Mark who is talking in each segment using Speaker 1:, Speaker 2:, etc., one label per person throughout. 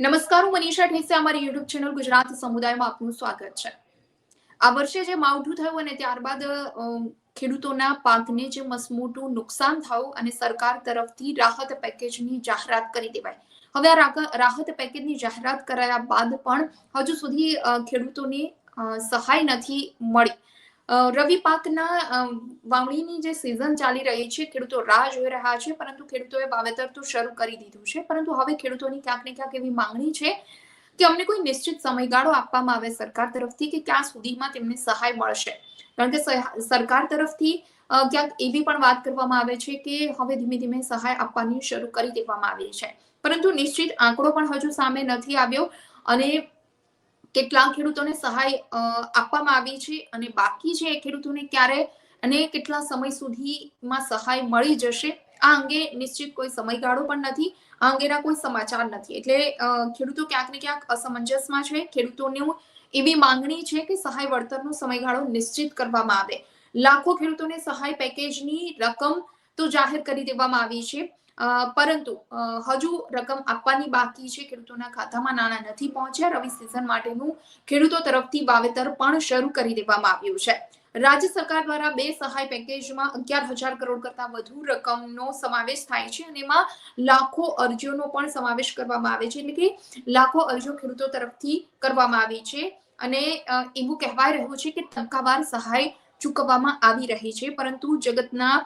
Speaker 1: નમસ્કાર, હું મનીષા ઠેસે અમારી યુટ્યુબ ચેનલ ગુજરાત સમુદાયમાં આપનું સ્વાગત છે. આ વર્ષે જે માવઠું થયું અને ત્યારબાદ ખેડૂતોના પાકને જે મસમોટું નુકસાન થયું અને સરકાર તરફથી રાહત પેકેજની જાહેરાત કરી દેવાય હવે આ રાહત પેકેજની જાહેરાત કરાયા બાદ પણ હજુ સુધી ખેડૂતોને સહાય નથી મળી. રવિ પાકના વાવણીની જે સિઝન ચાલી રહી છે, ખેડૂતો રાહ જોઈ રહ્યા છે, પરંતુ ખેડૂતોએ વાવેતર તો શરૂ કરી દીધું છે, પરંતુ હવે ખેડૂતોની ક્યાંક ને ક્યાંક એવી માંગણી છે કે અમને કોઈ નિશ્ચિત સમયગાળો આપવામાં આવે સરકાર તરફથી કે ક્યાં સુધીમાં તેમને સહાય મળશે. કારણ કે સરકાર તરફથી ક્યાંક એવી પણ વાત કરવામાં આવે છે કે હવે ધીમે ધીમે સહાય આપવાની શરૂ કરી દેવામાં આવી છે. પરંતુ નિશ્ચિત આંકડો પણ હજુ સામે નથી આવ્યો અને કેટલા ખેડૂતોને સહાય આપવામાં આવી છે અને બાકી છે એ ખેડૂતોને ક્યારે અને કેટલા સમય સુધીમાં સહાય મળી જશે? આ અંગે નિશ્ચિત કોઈ સમયગાળો પણ નથી. આ અંગેના કોઈ સમાચાર નથી. એટલે ખેડૂતો ક્યાંક ને ક્યાંક અસમંજસમાં છે. ખેડૂતોનું એવી માંગણી છે કે સહાય વળતરનો સમયગાળો નિશ્ચિત કરવામાં આવે. લાખો ખેડૂતોને સહાય પેકેજની રકમ તો જાહેર કરી દેવામાં આવી છે. પરંતુ હજુ રકમ આપવાની બાકી છે. ખેડૂતોના ખાતામાં નાણાં નથી પહોંચ્યા. રવિ સિઝન માટેનું ખેડૂતો તરફથી વાવેતર પણ શરૂ કરી દેવામાં આવ્યું છે. રાજ્ય સરકાર દ્વારા બે સહાય પેકેજમાં અગિયાર હજાર કરોડ કરતા વધુ રકમનો સમાવેશ થાય છે અને એમાં લાખો અરજીઓનો પણ સમાવેશ કરવામાં આવે છે. એટલે કે લાખો અરજીઓ ખેડૂતો તરફથી કરવામાં આવી છે. અને એવું કહેવાય રહ્યું છે કે ટકાવાર સહાય ચૂકવવામાં આવી રહી છે. પરંતુ જગતના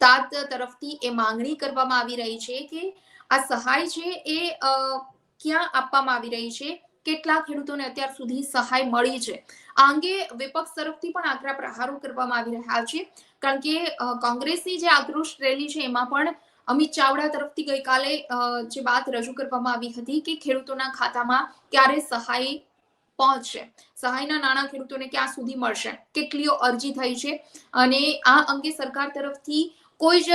Speaker 1: તાત તરફથી એ માંગણી કરવામાં આવી રહી છે કે આ સહાય છે એ ક્યાં આપવામાં આવી રહી છે? કેટલા ખેડૂતોને અત્યાર સુધી સહાય મળી છે? આ અંગે વિપક્ષ તરફથી પણ આકરા પ્રહારો કરવામાં આવી રહ્યા છે. કારણ કે કોંગ્રેસની જે આક્રોશ રેલી છે એમાં પણ અમિત ચાવડા તરફથી ગઈકાલે જે વાત રજૂ કરવામાં આવી હતી કે ખેડૂતોના ખાતામાં ક્યારે સહાય પહોંચશે? સહાયના નાણાં ખેડૂતોને ક્યાં સુધી મળશે? કેટલીઓ અરજી થઈ છે? અને આ અંગે સરકાર તરફથી કોઈ જ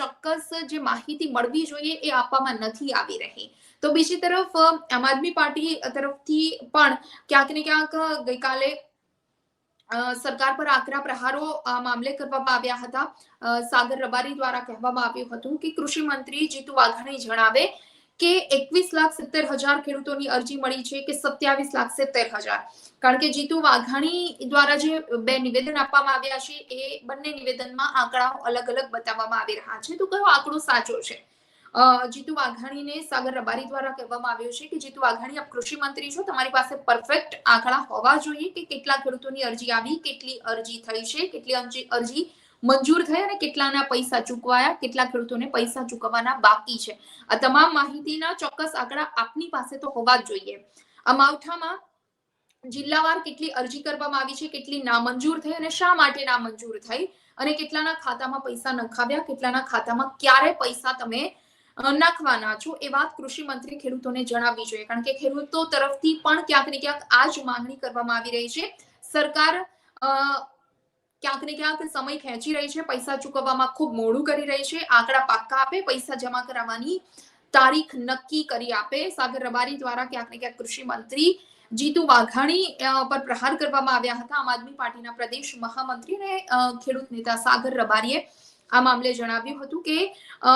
Speaker 1: ચોક્કસ જે માહિતી મળવી જોઈએ એ આપવામાં નથી આવી રહી. તો બીજી તરફ આમ આદમી પાર્ટી તરફથી પણ ક્યાંક ને ક્યાંક ગઈકાલે સરકાર પર આકરા પ્રહારો આ મામલે કરવામાં આવ્યા હતા. સાગર રબારી દ્વારા કહેવામાં આવ્યું હતું કે કૃષિ મંત્રી જીતુ વાઘાણી જણાવે કે એકવીસ લાખ સિત્તેર હજાર ખેડૂતોની અરજી મળી છે કે સત્યાવીસ લાખ સિત્તેર હજાર. કારણ કે જીતુ વાઘાણી દ્વારા જે બે નિવેદન આપવામાં આવ્યા છે, એ બંને નિવેદનમાં આંકડાઓ અલગ અલગ બતાવવામાં આવી રહ્યા છે. તો કયો આંકડો સાચો છે? જીતુ વાઘાણીને સાગર રબારી દ્વારા કહેવામાં આવ્યું છે કે, જીતુ વાઘાણી, આપ કૃષિ મંત્રી છો, તમારી પાસે પરફેક્ટ આંકડા હોવા જોઈએ કે કેટલા ખેડૂતોની અરજી આવી, કેટલી અરજી થઈ છે, કેટલી અરજી મંજૂર થઈ અને કેટલાના પૈસા ચૂકવાયા, કેટલા ખેડૂતોને પૈસા ચૂકવવાના બાકી છે. આ તમામ માહિતીના ચોક્કસ આંકડા આપની પાસે તો હોવા જ જોઈએ. આ માવઠામાં જિલ્લાવાર કેટલી અરજી કરવામાં આવી છે, કેટલી નામંજૂર થઈ અને શા માટે નામંજૂર થઈ, અને કેટલાના ખાતામાં પૈસા નખાવ્યા, કેટલાના ખાતામાં ક્યારે પૈસા તમે નાખવાના છો એ વાત કૃષિ મંત્રી ખેડૂતોને જણાવવી જોઈએ. કારણ કે ખેડૂતો તરફથી પણ ક્યાંક ને ક્યાંક આ જ માંગણી કરવામાં આવી રહી છે. સરકાર ક્યાંક ને ક્યાંક સમય ખેંચી રહી છે પૈસા ચૂકવવામાં ખૂબ મોડું કરી રહી છે આંકડા પાક્કા આપે પૈસા જમા કરાવવાની તારીખ નક્કી કરી આપે. સાગર રબારી દ્વારા ક્યાંક ને ક્યાંક કૃષિ મંત્રી જીતુ વાઘાણી પર પ્રહાર કરવામાં આવ્યા હતા. આમ આદમી પાર્ટીના પ્રદેશ મહામંત્રી અને ખેડૂત નેતા સાગર રબારીએ આ મામલે જણાવ્યું હતું કે અ,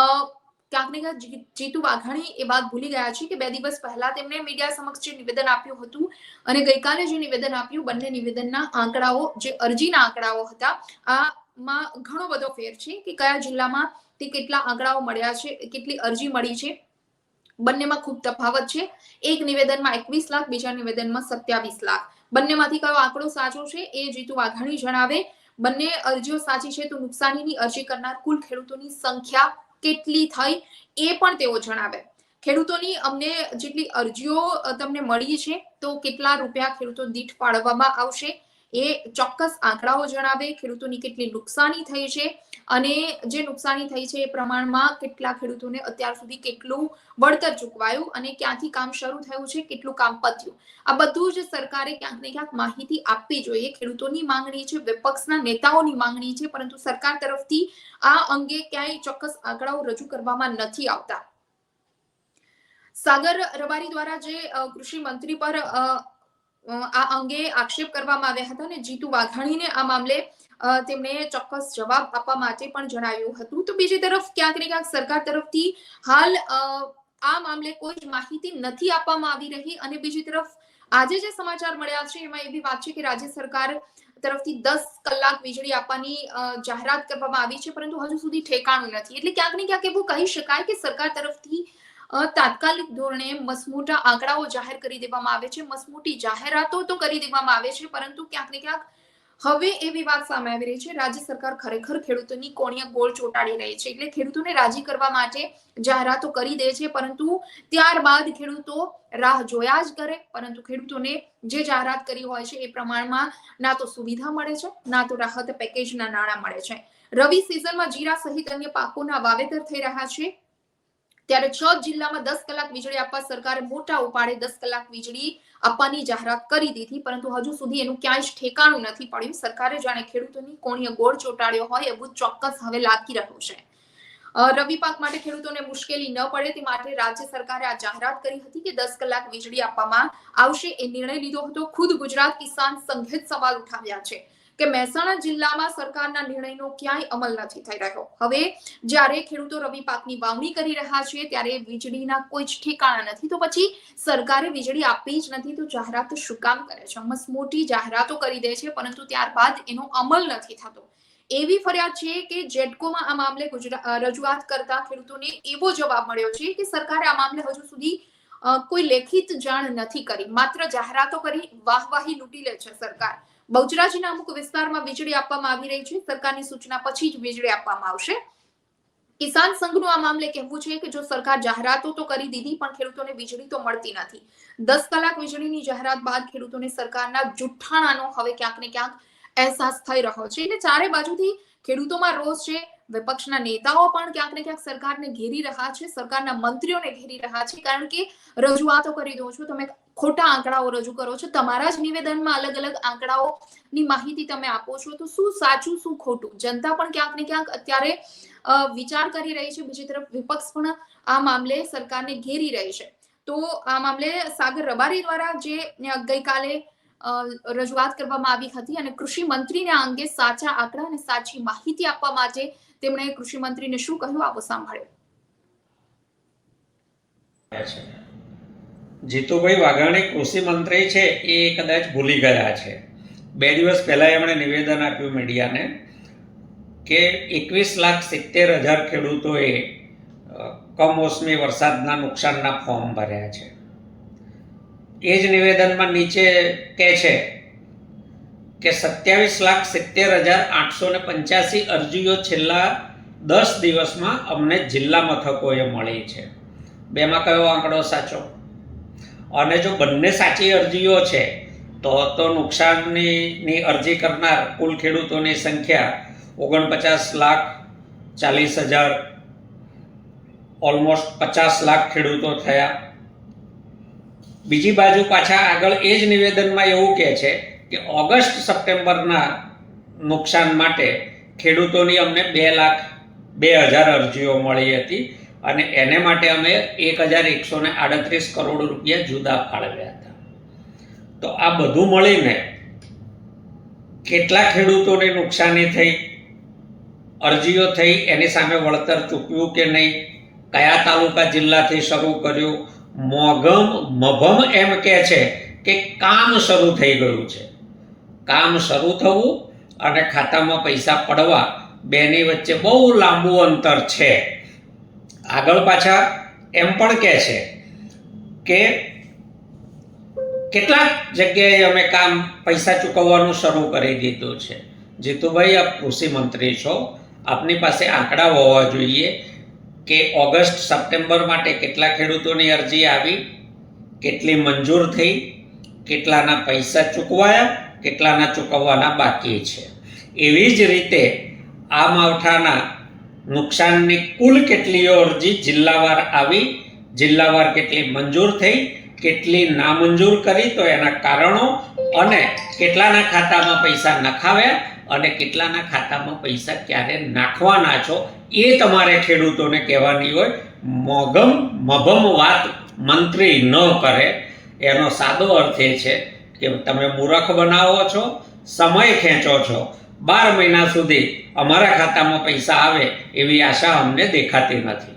Speaker 1: ક્યાંક ને જીતુ વાઘાણી એ વાત ભૂલી ગયા છે કે બે દિવસ પહેલા તેમણે મીડિયા સમક્ષ જે નિવેદન આપ્યું હતું અને ગઈકાલે જે નિવેદન આપ્યું, બંને નિવેદનના આંકડાઓ, જે અરજીના આંકડાઓ હતા, આમાં ઘણો બધો ફેર છે કે કયા જિલ્લામાં તે કેટલા આંકડાઓ મળ્યા છે, કેટલી અરજી મળી છે, બંનેમાં ખૂબ તફાવત છે. એક નિવેદનમાં એકવીસ લાખ, બીજા નિવેદનમાં સત્યાવીસ લાખ. બંનેમાંથી કયો આંકડો સાચો છે એ જીતુ વાઘાણી જણાવે. બંને અરજીઓ સાચી છે તો નુકસાનીની અરજી કરનાર કુલ ખેડૂતોની સંખ્યા કેટલી થઈ એ પણ તેઓ જણાવે. ખેડૂતોની અમને જેટલી અરજીઓ તમને મળી છે, તો કેટલા રૂપિયા ખેડૂતો દીઠ ફાળવવામાં આવશે? એ ચોક્કસ આંકડાઓ જણાવે ખેડૂતોની કેટલી નુકસાની થઈ છે અને જે નુકસાની થઈ છે એ પ્રમાણમાં કેટલા ખેડૂતોને અત્યાર સુધી કેટલું વળતર ચૂકવાયું અને ક્યાંથી કામ શરૂ થયું છે, કેટલું કામ પત્યું. આ બધું જ સરકારે ક્યાંક ને ક્યાંક માહિતી આપવી જોઈએ. ખેડૂતોની માંગણી છે, વિપક્ષના નેતાઓની માંગણી છે, પરંતુ સરકાર તરફથી આ અંગે ક્યાંય ચોક્કસ આંકડાઓ રજૂ કરવામાં નથી આવતા. સાગર રબારી દ્વારા જે કૃષિ મંત્રી પર આ અંગે આક્ષેપ કરવામાં આવ્યા હતા અને જીતુ વાઘાણીને આ મામલે તેમણે ચોક્કસ જવાબ આપવા માટે પણ જણાવ્યું હતું. તો બીજી તરફ ક્યાંક ને ક્યાંક સરકાર તરફથી હાલ આ મામલે કોઈ જ માહિતી નથી આપવામાં આવી રહી અને બીજી તરફ આજે જે સમાચાર મળ્યા છે, એમાં એવી વાત છે કે રાજ્ય સરકાર તરફથી દસ કલાક વીજળી આપવાની જાહેરાત કરવામાં આવી છે, પરંતુ હજુ સુધી ઠેકાણું નથી. એટલે ક્યાંક ને ક્યાંક એવું કહી શકાય કે સરકાર તરફથી તાત્કાલિક ધોરણે મસમોટા આંકડાઓ જાહેર કરી દેવામાં આવે છે. મસમોટી જાહેરાતો તો કરી દેવામાં આવે છે, પરંતુ ક્યાંક ને ક્યાંક હવે એવી વાત સામે આવી રહી છે. રાજ્ય સરકાર ખરેખર ખેડૂતોની કોણિયા ગોળ ચોંટાડી રહી છે એટલે ખેડૂતોને રાજી કરવા માટે જાહેરાતો કરી દે છે, પરંતુ ત્યારબાદ ખેડૂતો રાહ જોયા જ કરે. પરંતુ ખેડૂતોને જે જાહેરાત કરી હોય છે એ પ્રમાણમાં ના તો સુવિધા મળે છે, ના તો રાહત પેકેજના નાણાં મળે છે. રવિ સિઝનમાં જીરા સહિત અન્ય પાકોના વાવેતર થઈ રહ્યા છે. ત્યારે છ જિલ્લામાં દસ કલાક વીજળી આપવા સરકારે મોટા ઉપાડે દસ કલાક વીજળી આપવાની જાહેરાત કરી દીધી, પરંતુ હજુ સુધી એનું ક્યાંય જ ઠેકાણું નથી પડ્યું. સરકારે જાણે ખેડૂતોની કોણીએ ગોળ ચોંટાડ્યો હોય એવું ચોક્કસ હવે લાગી રહ્યું છે. રવિ પાક માટે ખેડૂતોને મુશ્કેલી ન પડે તે માટે રાજ્ય સરકારે આ જાહેરાત કરી હતી કે દસ કલાક વીજળી આપવામાં આવશે એ નિર્ણય લીધો હતો. ખુદ ગુજરાત કિસાન સંઘે સવાલ ઉઠાવ્યા છે. કે મહેસાણા જિલ્લામાં સરકારના નિર્ણયનો ક્યાંય અમલ નથી થઈ રહ્યો. હવે જ્યારે ખેડૂતો રવિ પાકની વાવણી કરી રહ્યા છે, ત્યારે વીજળીના કોઈ જ ઠેકાણા નથી. તો પછી સરકારે વીજળી આપી જ નથી, તો જાહેરાત શું કામ કરે છે? મસ્ત મોટી જાહેરાતો કરી દે છે, પરંતુ ત્યારબાદ એનો અમલ નથી થતો. એવી ફરિયાદ છે કે જેટકોમાં આ મામલે રજૂઆત કરતા ખેડૂતોને એવો જવાબ મળ્યો છે કે સરકારે આ મામલે હજુ સુધી કોઈ લેખિત જાણ નથી કરી. માત્ર જાહેરાતો કરી વાહવાહી લૂંટી લે છે સરકાર. બહુચરાજીના અમુક વિસ્તારમાં વીજળી આપવામાં આવી રહી છે. સરકારની સૂચના પછી જ વીજળી આપવામાં આવશે. કિસાન સંઘનું આ મામલે કહેવું છે કે જો સરકાર જાહેરાતો તો કરી દીધી, પણ ખેડૂતોને વીજળી તો મળતી નથી. દસ કલાક વીજળીની જાહેરાત બાદ ખેડૂતોને સરકારના જુઠ્ઠાણાનો હવે ક્યાંક ને ક્યાંક અહેસાસ થઈ રહ્યો છે. એટલે ચારે બાજુથી ખેડૂતોમાં રોષ છે વિપક્ષના નેતાઓ પણ ક્યાંક ને ક્યાંક સરકારને ઘેરી રહ્યા છે, સરકારના મંત્રીઓને ઘેરી રહ્યા છે, કારણ કે રજૂઆતો કરી દો છો, તમે ખોટા આંકડાઓ રજૂ કરો છો, તમારા જ નિવેદનમાં અલગ અલગ આંકડાઓની માહિતી તમે આપો છો, તો શું સાચું, શું ખોટું? જનતા પણ ક્યાંક ને ક્યાંક અત્યારે વિચાર કરી રહી છે, બીજી તરફ વિપક્ષ પણ આ મામલે સરકારને ઘેરી રહી છે. તો આ મામલે સાગર રબારી દ્વારા જે ગઈકાલે રજૂઆત કરવામાં આવી હતી અને કૃષિ મંત્રીને આ અંગે સાચા આંકડા અને સાચી માહિતી આપવા માટે તેમણે કૃષિ મંત્રીને શું કહ્યું? આવો સાંભળ્યો.
Speaker 2: જીતુભાઈ વાઘાણી કૃષિ મંત્રી છે, એ કદાચ ભૂલી ગયા છે. બે દિવસ પહેલા એમણે નિવેદન આપ્યું મીડિયાને કે એકવીસ લાખ સિત્તેર હજાર ખેડૂતોએ કમોસમી વરસાદના નુકસાનના ફોર્મ ભર્યા છે. એ જ નિવેદનમાં નીચે કહે છે કે સત્યાવીસ લાખ સિત્તેર હજાર આઠસો ને પંચ્યાસી અરજીઓ છેલ્લા દસ દિવસમાં અમને જિલ્લા મથકોએ મળી છે. બેમાં કયો આંકડો સાચો? અને જો બંને સાચી અરજીઓ છે, તો તો નુકસાનની અરજી કરનાર કુલ ખેડૂતોની સંખ્યા ઓગણપચાસ લાખ ચાલીસ હજાર, ઓલમોસ્ટ પચાસ લાખ ખેડૂતો થયા. બીજી બાજુ પાછા આગળ એ જ નિવેદનમાં એવું કહે છે કે ઓગસ્ટ સપ્ટેમ્બરના નુકસાન માટે ખેડૂતોની અમને બે લાખ બે હજાર અરજીઓ મળી હતી અને એને માટે અમે એક હજાર એકસો ને આડત્રીસ કરોડ રૂપિયા જુદા ફાળવ્યા હતા. તો આ બધું મળીને કેટલા ખેડૂતોને નુકસાની થઈ? અરજીઓ થઈ, એની સામે વળતર ચૂકવ્યું કે નહીં? કયા તાલુકા જિલ્લાથી શરૂ કર્યું? મોગમ મભમ એમ કહે છે કે કામ શરૂ થઈ ગયું છે. કામ શરૂ થવું અને ખાતામાં પૈસા પડવા બેની વચ્ચે બહુ લાંબુ અંતર છે. આગળ પાછા એમ પણ કહે છે કે કેટલાક જગ્યાએ અમે કામ પૈસા ચૂકવવાનું શરૂ કરી દીધું છે. જીતુભાઈ, આપ કૃષિ મંત્રી છો. આપની પાસે આંકડા હોવા જોઈએ કે ઓગસ્ટ, સપ્ટેમ્બર માટે કેટલા ખેડૂતોની અરજી આવી, કેટલી મંજૂર થઈ, કેટલાના પૈસા ચૂકવાયા કેટલાના ચૂકવવાના બાકી છે. એવી જ રીતે આ માવઠાના નુકસાનની કુલ કેટલીઓ અરજી જિલ્લાવાર આવી, જિલ્લાવાર કેટલી મંજૂર થઈ, કેટલી નામંજૂર કરી તો એના કારણો અને કેટલાના ખાતામાં પૈસા નખાવ્યા અને કેટલાના ખાતામાં પૈસા ક્યારે નાખવાના છો એ તમારે ખેડૂતોને કહેવાની હોય. મોગમ મભમ વાત મંત્રી ન કરે. એનો સાદો અર્થ એ છે કે તમે મૂરખ બનાવો છો, સમય ખેંચો છો. બાર મહિના સુધી અમારા ખાતામાં પૈસા આવે એવી આશા અમને દેખાતી નથી.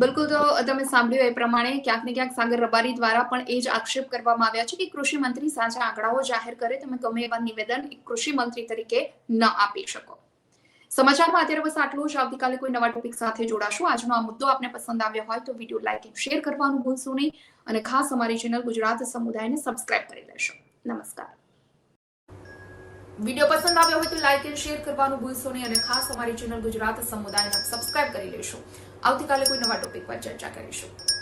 Speaker 1: બિલકુલ તો તમે સાંભળ્યું એ પ્રમાણે ક્યાંક ને ક્યાંક સાગર રબારી દ્વારા પણ એ જ આક્ષેપ કરવામાં આવ્યા છે કે કૃષિ મંત્રી સાચા આંકડાઓ જાહેર કરે, તમે ગમે એવા નિવેદન કૃષિ મંત્રી તરીકે ન આપી શકો. સમાચારમાં અત્યારે બસ આટલું જ. આવતીકાલે કોઈ નવા ટોપિક સાથે જોડાશું. આજનો આ મુદ્દો આપને પસંદ આવ્યો હોય તો વીડિયો લાઈક એન્ડ શેર કરવાનું ભૂલશો નહીં અને ખાસ અમારી ચેનલ ગુજરાત સમુદાયને સબસ્ક્રાઇબ કરી લેશો. નમસ્કાર. વીડિયો પસંદ આવ્યો હોય તો લાઈક એન્ડ શેર કરવાનું ભૂલશો નહીં અને ખાસ અમારી ચેનલ ગુજરાત સમુદાયને સબસ્ક્રાઇબ કરી લેશો. આવતીકાલે કોઈ નવા ટોપિક પર ચર્ચા કરીશું.